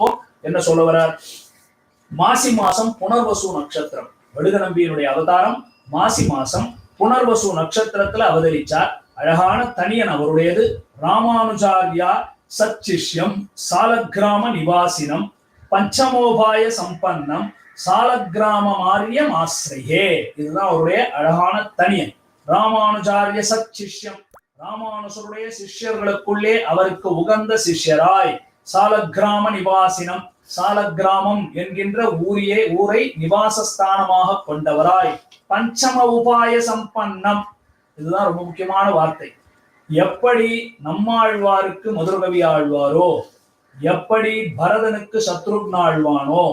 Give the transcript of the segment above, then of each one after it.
பார்ப்போம் என்ன சொல்ல வரார் மாசி மாசம் புனர்வசு நட்சத்திரம். வடுக நம்பியினுடைய அவதாரம் மாசி மாசம் புனர்வசு நட்சத்திரத்துல அவதரிச்சார். அழகான தனியன் அவருடையது. ராமானுஜாரியா சச்சிஷ்யம் சாலக்கிராம நிவாசினம் பஞ்சமோபாய சம்பன்னம் சாலக்கிராமமாரியம் ஆசிரியே. இதுதான் அவருடைய அழகான தனியன். ராமானுஜாரிய சச்சிஷ்யம். ராமானுஜருடைய சிஷ்யர்களுக்குள்ளே அவருக்கு உகந்த சிஷ்யராய். சாலக்கிராம நிவாசினம். சாலக்கிராமம் என்கின்ற ஊரியே ஊரை நிவாசஸ்தானமாக கொண்டவராய். பஞ்சம உபாய சம்பன்னம் இதுதான் ரொம்ப முக்கியமான வார்த்தை. எப்படி நம்மாழ்வாருக்கு மதுரகவி ஆழ்வாரோ எப்படி பரதனுக்கு சத்ருக்ன ஆழ்வானோ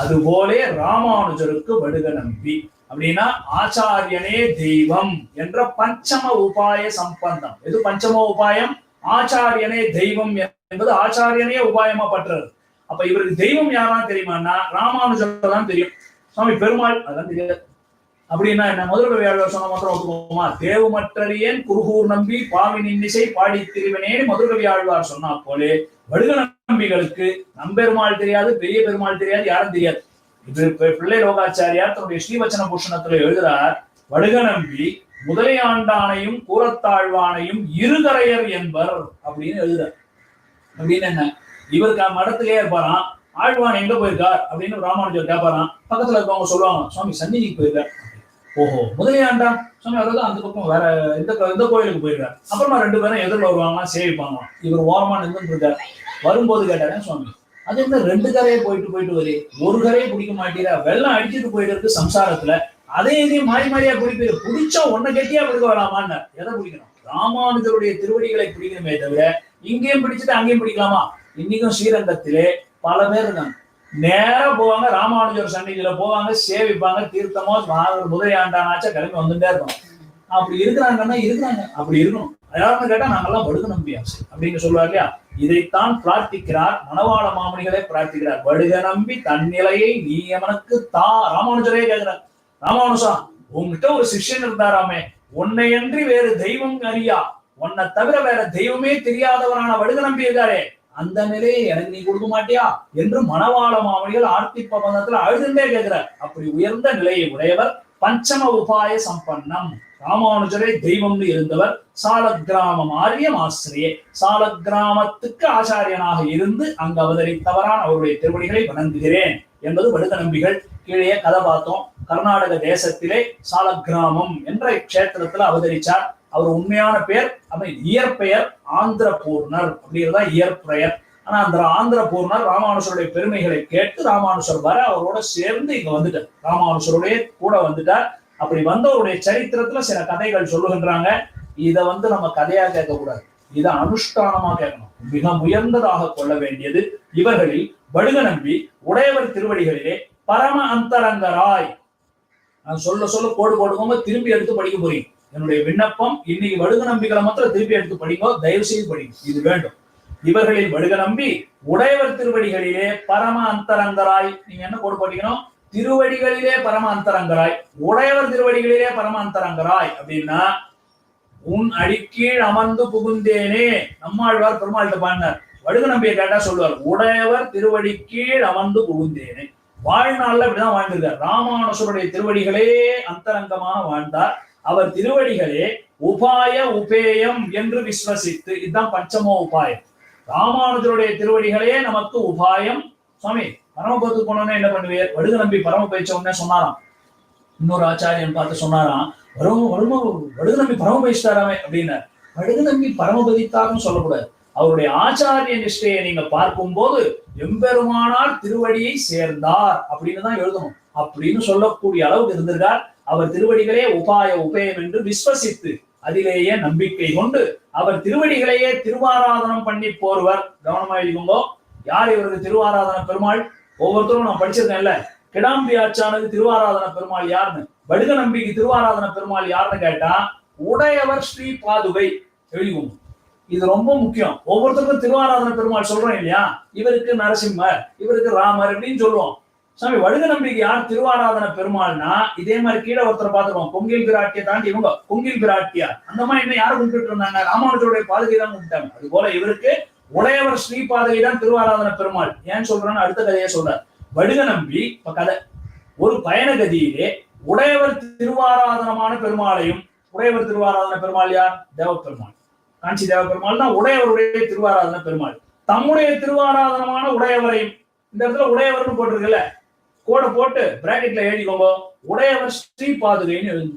அதுபோலே ராமானுஜருக்கு வடுக நம்பி. அப்படின்னா ஆச்சாரியனே தெய்வம் என்ற பஞ்சம உபாய சம்பந்தம் எது பஞ்சம உபாயம்? ஆச்சாரியனே தெய்வம் என்பது ஆச்சாரியனே உபாயமா பற்றுறது அப்ப இவருக்கு தெய்வம் யாரா தெரியுமான்னா ராமானுஜர் தான் தெரியும். சுவாமி பெருமாள் அதான் தெரியாது. அப்படின்னா என்ன? மதுரை வேளாளர் சொன்ன மாத்திரம் ஒத்துக்குவோமா தேவமற்றறியேன் குருகூர் நம்பி பாவினின் இசை பாடி திருவினேன்னு மதுரகவி ஆழ்வார் சொன்னா போலே வடுக நம்பிகளுக்கு நம்பெருமாள் தெரியாது பெரிய பெருமாள் தெரியாது யாரும் தெரியாது. இது பிள்ளை லோகாச்சாரியார் தன்னுடைய ஸ்ரீவச்சன பூஷணத்துல எழுதுறார் வடுக நம்பி முதலையாண்டானையும் கூரத்தாழ்வானையும் இருகரையர் என்பர் அப்படின்னு எழுதுறார். அப்படின்னு என்ன? இவருக்கு மடத்திலேயே இருப்பாராம். ஆழ்வான் எங்க போயிருக்கார்? அப்படின்னு ராமானுஜர் கேட்பாராம். பக்கத்துல இருக்கவங்க சொல்லுவாங்க சுவாமி சந்நிதிக்கு போயிருக்கார். ஓஹோ முதலியாண்டா சுவாமி அதாவது அந்த பக்கம் வேற இந்த எந்த இந்த கோயிலுக்கு போயிருக்கார். அப்புறமா ரெண்டு பேரும் எதிரில் வருவாங்க சேவிப்பாங்க இவர் ஓரமா நின்று இருக்கார். வரும்போது கேட்டாரே சுவாமி அது என்ன ரெண்டு கரையை போயிட்டு போயிட்டு வரே ஒரு கரையை பிடிக்க மாட்டீரா? வெள்ளம் அடிச்சுட்டு போயிட்டு இருக்கு சம்சாரத்துல. அதே இதையும் மாறி மாறியா பிடிப்பீரு பிடிச்சா ஒன்ன கெட்டியா பிடிக்க வராமான்னு எதை பிடிக்கணும் ராமானுஜருடைய திருவடிகளை பிடிக்கணுமே தவிர இங்கேயும் பிடிச்சிட்டு அங்கேயும் பிடிக்கலாமா? இன்னைக்கும் ஸ்ரீரங்கத்திலே பல பேர் இருக்காங்க. நேரம் போவாங்க ராமானுஜர் சன்னிதியில போவாங்க சேவிப்பாங்க தீர்த்தமோ மாதவர் முதலை ஆண்டானாச்சா கிளம்பி வந்துட்டே இருக்கும் அப்படி இருக்கிறாங்கன்னா இருக்கிறாங்க. அப்படி இருக்கணும். யாருன்னு கேட்டா நாங்கெல்லாம் வடுக நம்பியாச்சு அப்படின்னு சொல்லுவார் இல்லையா? இதைத்தான் பிரார்த்திக்கிறார் மணவாள மாமணிகளே பிரார்த்திக்கிறார். வடுக நம்பி தன்னிலையை நீ அவனுக்கு தா ராமானுஜரே கேட்கிறார். ராமானுஜா உங்ககிட்ட ஒரு சிஷ்யன் இருந்தாராமே. உன்னையன்றி வேறு தெய்வம் அறியா? உன்னை தவிர வேற தெய்வமே தெரியாதவரான வடுகநம்பி இருக்காரே அந்த நிலையை எனக்கு நீ கொடுக்க மாட்டியா? என்று மணவாள மாமணிகள் ஆர்த்தி பிரபந்தத்துல அழுதுண்டே கேட்கிறார். அப்படி உயர்ந்த நிலையை உடையவர் பஞ்சம உபாய சம்பன்னம். ராமானுஜரே தெய்வம்னு இருந்தவர் சாலக்கிராமம் ஆரியம் ஆசிரியே சாலக்கிராமத்துக்கு ஆச்சாரியனாக இருந்து அங்கு அவதரித்தவரான் அவருடைய திருவடிகளை வணங்குகிறேன் என்பது வடுக நம்பிகள் கீழே கதை பார்த்தோம். கர்நாடக தேசத்திலே சாலக்கிராமம் என்ற க்ஷேத்திரத்துல அவதரிச்சார். அவர் உண்மையான பெயர் அவன் இயற்பெயர் ஆந்திரபூர்ணர் அப்படிங்கிறதா இயற்பெயர் ஆனா அந்த ஆந்திரபூர்ணர் ராமானுஷருடைய பெருமைகளை கேட்டு ராமானுஷர் வர அவரோட சேர்ந்து இங்க வந்துட்டார். ராமானுஷருடைய கூட வந்துட்டார். அப்படி வந்தவருடைய சரித்திரத்துல சில கதைகள் சொல்லுகின்றாங்க. இதை வந்து நம்ம கதையா கேட்கக்கூடாது. இதை அனுஷ்டானமா கேட்கணும். மிக உயர்ந்ததாக கொள்ள வேண்டியது இவர்களில் வடுக நம்பி உடையவர் திருவடிகளிலே பரம அந்தரங்கராய். நான் சொல்ல சொல்ல கோடு போடுவோம் திரும்பி எடுத்து படிக்க போறீங்க. என்னுடைய விண்ணப்பம் இன்னைக்கு வடுக நம்பிகளை மாத்திரம் திருப்பி எடுத்து படிங்க தயவு செய்து படிங்க. இது வேண்டும். இவர்களில் வடுக நம்பி உடையவர் திருவடிகளிலே பரம அந்தரங்கராய் நீங்க என்ன கோடு போட்டீங்கன்னா திருவடிகளிலே பரம அந்தரங்கராய் உடையவர் திருவடிகளிலே பரம அந்தரங்கராய் அப்படின்னா உன் அடிக்கீழ் அமர்ந்து புகுந்தேனே. நம்மாழ்வார் பெருமாள்கிட்ட பாடினார். வடுக நம்பியை கேட்டா சொல்லுவார் உடையவர் திருவடி கீழ் அமர்ந்து புகுந்தேனே. வாழ்நாள்ல இப்படிதான் வாழ்ந்திருக்கார். ராமானுஷருடைய திருவடிகளே அந்தரங்கமாக வாழ்ந்தார். அவர் திருவடிகளே உபாய உபேயம் என்று விஸ்வசித்து இதுதான் பஞ்சமோ உபாயம். ராமானுஜருடைய திருவடிகளே நமக்கு உபாயம். சுவாமி பரமபதத்துக்கு போனோன்னே என்ன பண்ணுவீர்? வடுக நம்பி பரம பேச்ச உடனே சொன்னாராம். இன்னொரு ஆச்சாரியன் பார்த்து சொன்னாராம் வரும் வருமோ வடுக நம்பி பரம பேசிட்டாராமே அப்படின்னார். வடுக நம்பி பரமபதித்தார்னு சொல்லக்கூடாது. அவருடைய ஆச்சாரிய நிஷ்டையை நீங்க பார்க்கும்போது எம்பெருமானார் திருவடியை சேர்ந்தார் அப்படின்னு தான் எழுதணும். அப்படின்னு சொல்லக்கூடிய அளவுக்கு இருந்திருக்கார். அவர் திருவடிகளே உபாய உபயம் என்று விஸ்வசித்து அதிலேயே நம்பிக்கை கொண்டு அவர் திருவடிகளையே திருவாராதனம் பண்ணி போர்வர். கவனமா எழுதிக்கோங்கோ. யார் இவருக்கு திருவாராதன பெருமாள்? ஒவ்வொருத்தரும் நான் படிச்சிருக்கேன்ல. கிடாம்பி ஆச்சானது திருவாராதன பெருமாள் யாருன்னு வடுக நம்பிக்கை திருவாராதன பெருமாள் யாருன்னு கேட்டா உடையவர் ஸ்ரீ பாதுகை. எழுதிக்கோங்க. இது ரொம்ப முக்கியம். ஒவ்வொருத்தருக்கும் திருவாராதன பெருமாள் சொல்றோம் இல்லையா? இவருக்கு நரசிம்மர் இவருக்கு ராமர் அப்படின்னு சொல்லுவோம். சாமி வழுக நம்பிக்கை யார் திருவாராதன பெருமாள்னா இதே மாதிரி கீழே ஒருத்தரை பாத்துருவோம் கொங்கில் பிராட்டியை தாண்டி இவங்க கொங்கில் பிராட்டியா அந்த மாதிரி என்ன யாரும் கும்பிட்டு இருந்தாங்க? ராமானுஜருடைய பாதுகை தான் கும்பிட்டாங்க. அது போல இவருக்கு உடையவர் ஸ்ரீபாதகை தான் திருவாராதன பெருமாள். ஏன் சொல்றான்னு அடுத்த கதையை சொல்றார். வடுக நம்பி இப்ப கதை. ஒரு பயண கதியிலே உடையவர் திருவாராதனமான பெருமாளையும் உடையவர் திருவாராதன பெருமாள் யார்? தேவ பெருமாள் காஞ்சி தேவ பெருமாள் தான் உடையவருடைய திருவாராதன பெருமாள். தம்முடைய திருவாராதனமான உடையவரையும் இந்த இடத்துல உடையவர்னு போட்டிருக்குல்ல கோடை போட்டு பிராக்கெட்ல எழுதிக்கோங்க. உடையவர் ஸ்ரீ பாதுகைன்னு எழுந்து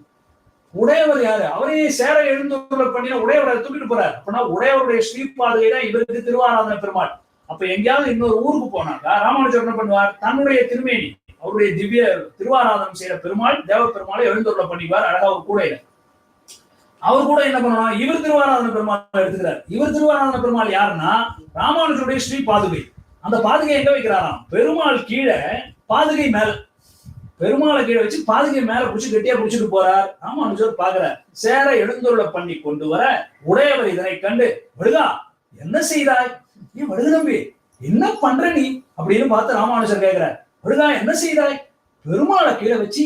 உடையவர் யாரு? அவரையே சேர எழுந்துள்ள பண்ணினா உடையவரை தூக்கிட்டு போறாரு. அப்படின்னா உடையவருடைய ஸ்ரீ பாதுகை தான் இவருக்கு திருவாராதன பெருமாள். அப்ப எங்கேயாவது இன்னொரு ஊருக்கு போனாக்கா ராமானுஜர் என்ன பண்ணுவார். தன்னுடைய திருமேனி அவருடைய திவ்ய திருவாராதனம் செய்யற பெருமாள் தேவ பெருமாளை எழுந்துள்ள பண்ணிவார் அழகா ஒரு கூடையில. அவர் கூட என்ன பண்ணணும் இவர் திருவாராதன பெருமாள் எடுத்துக்கிறார். இவர் திருவாராதன பெருமாள் யாருன்னா ராமானுஜருடைய ஸ்ரீ பாதுகை. அந்த பாதுகை எங்க வைக்கிறாராம்? பெருமாள் கீழே பாதுகை மேல. பெருமாளை கீழே வச்சு பாதுகை மேல புடிச்சு கெட்டியா புடிச்சிட்டு போறார். ராமானுஜர் பாக்குறார் சேர எழுந்துள்ள பண்ணி கொண்டு வர உடையவர் இதனை கண்டு வடுகா என்ன செய்தாய்? நீ வடுக நம்பி என்ன பண்ற நீ? அப்படின்னு பார்த்து ராமானுஜர் கேட்கிறார். வடுகா என்ன செய்தாய்? பெருமாளை கீழே வச்சு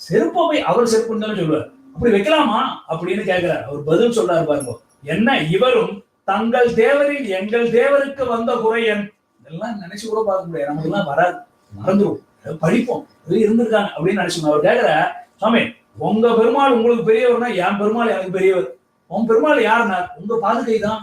செருப்பை போய் அவர் செருப்புன்னு சொல்லுவார். அப்படி வைக்கலாமா? அப்படின்னு கேட்கிறார். அவர் பதில் சொல்றாரு பாருங்க. என்ன இவரும் தங்கள் தேவரில் எங்கள் தேவருக்கு வந்த குறையன். இதெல்லாம் நினைச்சு கூட பார்க்க முடியாது. நமக்கு எல்லாம் வராது. மறந்துடும் படிப்போம். இருந்திருக்காங்க அப்படின்னு நினைச்சோம் அவர் கேட்கிற சாமி உங்க பெருமாள் உங்களுக்கு பெரியவர்னா என் பெருமாள் எனக்கு பெரியவர். உன் பெருமாள் யாருன்னா? உங்க பாதுகை தான்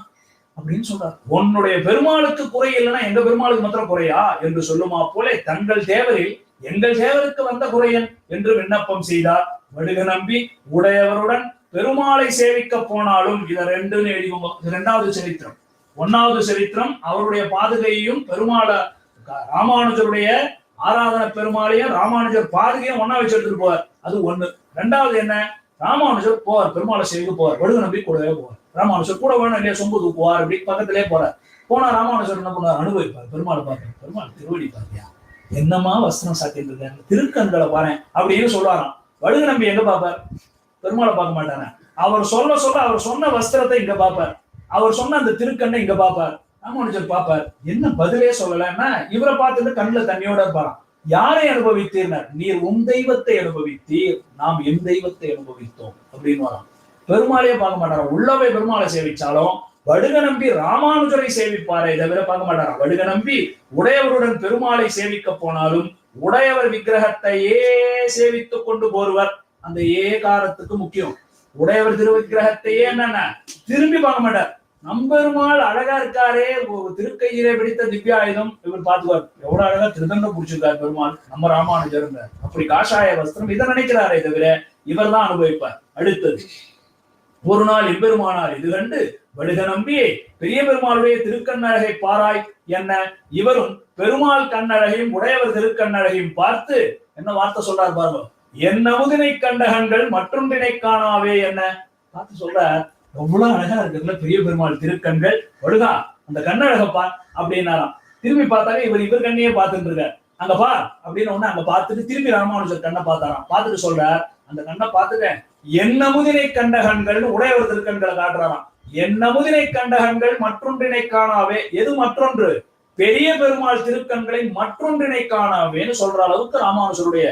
அப்படின்னு சொல்றார். உன்னுடைய பெருமாளுக்கு குறை இல்லைன்னா எங்க பெருமாளுக்கு மாத்திரம் குறையா? என்று சொல்லுமா போல தங்கள் தேவரில் எங்கள் தேவருக்கு வந்த குறையன் என்று விண்ணப்பம் செய்தார். வடுக நம்பி உடையவருடன் பெருமாளை சேவிக்க போனாலும் இத ரெண்டுன்னு எழுதிக்கோங்க இது ரெண்டாவது சரித்திரம். ஒன்னாவது சரித்திரம் அவருடைய பாதுகையையும் பெருமாள ராமானுஜருடைய ஆராதன பெருமாளையும் ராமானுஜர் பாதுகையும் ஒன்னா வச்சு எடுத்துட்டு போவார். அது ஒண்ணு. ரெண்டாவது என்ன? ராமானுஜர் போவார் பெருமாளை சேவிக்க போவார் வடுக நம்பி கூடவே போவார். ராமானுஜர் கூட வேணும் இல்லையா சொம்பு தூக்குவார் அப்படி பக்கத்திலே போறார். போனா ராமானுஜர் என்ன பண்ணுவார்? அனுபவிப்பார். பெருமாளை பார்க்க பெருமாள் திருவடி பார்த்தியா? என்னமா வஸ்திரம் சாத்தியிருக்காங்க திருக்கண்களை பாரு அப்படின்னு சொல்லுவாராம். வடுக நம்பி எங்க பார்ப்பார்? பெருமாளை பார்க்க மாட்டானே அவர் சொல்ல சொல்ல அவர் சொன்ன வஸ்திரத்தை இங்க பார்ப்பார். அவர் சொன்ன அந்த திருக்கண்ணை இங்க பார்ப்பார். ராமானுஜர் பாப்பார். என்ன பதிலே சொல்லலன்னா இவரை பார்த்துட்டு கண்ணுல தண்ணியோட இருப்பாராம். யாரை அனுபவித்தீர்னர்? நீர் உன் தெய்வத்தை அனுபவித்தீர் நாம் என் தெய்வத்தை அனுபவித்தோம் அப்படின்னு வரான். பெருமாளையே பார்க்க மாட்டாராம். உள்ளவே பெருமாளை சேவிச்சாலும் வடுக நம்பி ராமானுஜரை சேவிப்பாரே தவிர பார்க்க மாட்டாராம். வடுக நம்பி உடையவருடன் பெருமாளை சேவிக்க போனாலும் உடையவர் விக்கிரகத்தையே சேவித்துக் கொண்டு போருவர். அந்த ஏகாரத்துக்கு முக்கியம். உடையவர் திரு விக்கிரகத்தையே என்னென்ன? திரும்பி பார்க்க மாட்டார். நம்பெருமாள் அழகா இருக்காரே ஒரு திருக்கையிலே பிடித்த திவ்யாயுதம் இவர் பார்த்துவார். எவ்வளவு அழகா திருதண்டம் புடிச்சிருக்காரு பெருமாள் நம்ம ராமானுஜர் அப்படி காஷாய வஸ்திரம் இதை நினைக்கிறாரே தவிர இவர் தான் அனுபவிப்பார். அடுத்தது ஒரு நாள் எம்பெருமானார் இது கண்டு வடுக நம்பியே பெரிய பெருமாளுடைய திருக்கண்ணழகை பாராய் என்ன இவரும் பெருமாள் கண்ணழகையும் உடையவர் திருக்கண்ணழகையும் பார்த்து என்ன வார்த்தை சொல்றார் பாருங்க. என் அமுதினை கண்டகங்கள் மற்றொன்றினை காணாவே என்ன? பார்த்து சொல்றார் அவ்வளவு அழகா இருக்குல்ல பெரிய பெருமாள் திருக்கண்கள். ஒழுகா அந்த கண்ணழகப்பா அப்படின்னாராம். திரும்பி பார்த்தாலே இவர் இவர் கண்ணையே பார்த்துட்டு இருக்கார். அங்க பா அப்படின்னு ஒண்ணு அங்க பார்த்துட்டு திரும்பி ராமானுஜர் கண்ணை பார்த்தாராம். பார்த்துட்டு சொல்றார் அந்த கண்ணை பார்த்துட்டேன். என்ன முதிரை கண்ட கண்கள்னு உடையவர் திருக்கண்களை காட்டுறாராம். என்ன முதிரை கண்ட கண்கள் மற்றொன்றினை காணாவே எது மற்றொன்று? பெரிய பெருமாள் திருக்கண்களை மற்றொன்றினை காணாவேன்னு சொல்ற அளவுக்கு ராமானுஜருடைய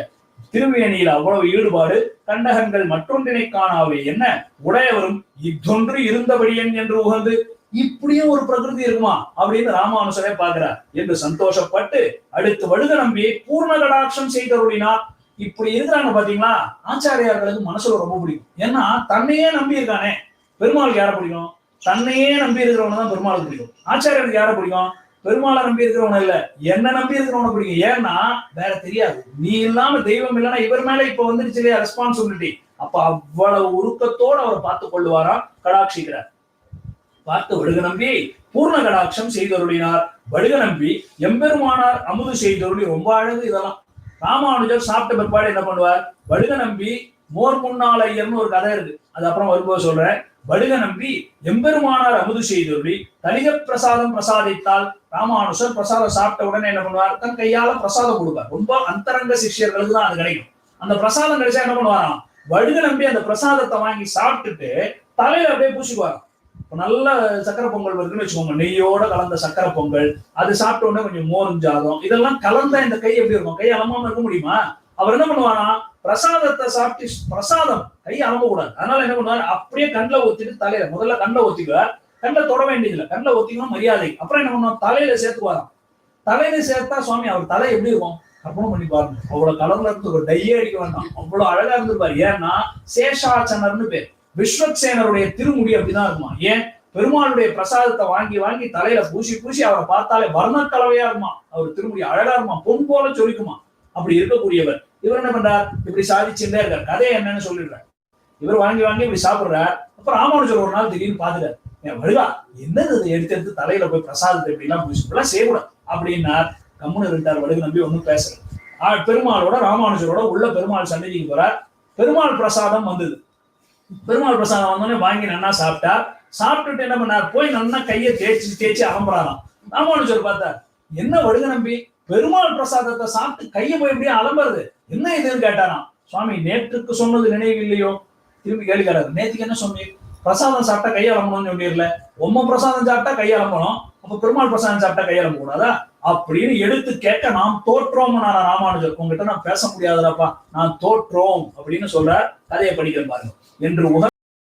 திருவேணியில் அவ்வளவு ஈடுபாடு கண்டகங்கள் மற்றொன்றினை காணாவே என்ன? உடையவரும் இத்தொன்று இருந்தபடியன் என்று உகந்து இப்படியும் ஒரு பிரகிருதி இருக்குமா? அப்படின்னு ராமானுசரே பார்க்கிறார். என்று சந்தோஷப்பட்டு அடுத்து வடுக நம்பி பூர்ண கடாட்சம் செய்தருளினார். இப்படி இருக்கிறாங்க பாத்தீங்களா ஆச்சாரியார்களுக்கு மனசுல ரொம்ப பிடிக்கும். ஏன்னா தன்னையே நம்பி இருக்கானே. பெருமாளுக்கு யாரை பிடிக்கும்? தன்னையே நம்பி இருக்கிறவன தான் பெருமாளுக்கு பிடிக்கும். ஆச்சாரியருக்கு யாரை பிடிக்கும்? பெருமாளை நம்பி இருக்கிறவன இல்ல. என்ன நம்பி இருக்கிறவன பிடிக்கும் ஏன்னா வேற தெரியாது. நீ இல்லாம தெய்வம் இல்லைன்னா இவர் மேல இப்ப வந்துருச்சு இல்லையா ரெஸ்பான்சிபிலிட்டி அப்ப அவ்வளவு உருக்கத்தோடு அவர் பார்த்து கொள்ளுவாராம் கடாட்சிக்கிறார் பார்த்து வடுக நம்பி பூர்ண கடாட்சம் செய்தருளினார். வடுக நம்பி எம்பெருமானார் அமுது செய்தருளி. ரொம்ப அழகு இதெல்லாம். ராமானுஜர் சாப்பிட்ட பிற்பாடு என்ன பண்ணுவார்? வடுக நம்பி மோர் முன்னாள் ஐயர்னு ஒரு கதை இருக்கு. அது அப்புறம் வரும்போது சொல்றேன். வடுக நம்பி எம்பெருமானார் அமுது செய்தொருளி தலிக பிரசாதம் பிரசாதித்தால் ராமானுஷர் பிரசாதம் சாப்பிட்ட உடனே என்ன பண்ணுவார்? தன் கையால பிரசாதம் கொடுப்பார். ரொம்ப அந்தரங்க சிஷ்யர்களுக்கு தான் அது கிடைக்கும். அந்த பிரசாதம் கிடைச்சா என்ன பண்ணுவாராம்? வடுக நம்பி அந்த பிரசாதத்தை வாங்கி சாப்பிட்டுட்டு தலையில அப்படியே பூசிக்குவாராம். நல்ல சக்கரை பொங்கல் வருதுன்னு வச்சுக்கோங்க. நெய்யோட கலந்த சக்கரை பொங்கல் அது சாப்பிட்ட உடனே கொஞ்சம் மோரும் ஜாதம் இதெல்லாம் கலந்தா இந்த கை எப்படி இருக்கும்? கை அலமாம இருக்க முடியுமா? அவர் என்ன பண்ணுவாரா பிரசாதத்தை சாப்பிட்டு பிரசாதம் கை அனுப்பக்கூடாது கூடாது அதனால என்ன பண்ணுவார்? அப்படியே கண்ணில் ஒத்திட்டு தலையில முதல்ல கண்ணில் ஒத்திக்குவார். கண்ணில் தொட வேண்டியதில்லை. கண்ணில் ஒத்திக்கணும் மரியாதை. அப்புறம் என்ன பண்ணுவோம் தலையில சேர்த்துவாராம் தலையில சேர்த்தா சுவாமி அவர் தலை எப்படி இருக்கும்? கற்பனை பண்ணி பாருங்க. அவ்வளவு கலர்ல இருந்து ஒரு டையே அடிக்க வேண்டாம். அவ்வளவு அழகா இருந்திருப்பாரு. ஏன்னா சேஷாச்சனர்னு பேர். விஸ்வக்சேனருடைய திருமுடி அப்படிதான் இருக்குமா? ஏன்? பெருமாளுடைய பிரசாதத்தை வாங்கி வாங்கி தலையில பூசி பூசி அவரை பார்த்தாலே வர்ணக்கலவையா இருக்குமா? அவர் திருமுடி அழகா இருக்குமா? பொன் போல சொல்லிக்குமா அப்படி இருக்கக்கூடியவர். இவர் என்ன பண்றார்? இப்படி சாதிச்சுட்டே இருக்கார். கதை என்னன்னு சொல்லிடுறார். இவர் வாங்கி வாங்கி இப்படி சாப்பிடுறார். அப்ப ராமானுஜர் ஒரு நாள் திடீர்னு பாத்துட்டார் என் வருகா என்னது இதை? எடுத்து எடுத்து தலையில போய் பிரசாதத்தை இப்படி எல்லாம் பூசி இப்படிலாம் செய்யக்கூடாது. அப்படின்னார். கம்முனு இருந்தார் வடுகு நம்பி ஒன்றும் பேசல. ஆ, பெருமாளோட ராமானுஜரோட உள்ள பெருமாள் சந்நிதிக்கு போறார். பெருமாள் பிரசாதம் வந்தது. பெருமாள் பிரசாதம் வந்தோடனே வாங்கி நன்னா சாப்பிட்டார். சாப்பிட்டுட்டு என்ன பண்ணார்? போய் நன்னா கையை தேய்ச்சி தேய்ச்சி அலம்புறாராம் ராமானுஜர் பார்த்தார் என்ன வடுக நம்பி பெருமாள் பிரசாதத்தை சாப்பிட்டு கையை போய் எப்படியே அலம்புறது? என்ன இதுன்னு கேட்டாராம். சுவாமி நேற்றுக்கு சொன்னது நினைவு இல்லையோ? திரும்பி கேள்விக்காரர் நேற்றுக்கு என்ன சொன்னீங்க பிரசாதம் சாப்பிட்டா கையை அலம்பணும்னு சொன்னீர்ல உம்ம பிரசாதம் சாப்பிட்டா கையை அலம்பணும். அப்ப பெருமாள் பிரசாதம் சாப்பிட்டா கையை அலம்ப கூடாதா அப்படின்னு எடுத்து கேட்க நாம் தோற்றோம் நான் ராமானுஜர்? உங்ககிட்ட நான் பேச முடியாதுடாப்பா. நான் தோற்றோம். அப்படின்னு சொல்ற கதையை படிக்கிற பாருங்க. என்று உக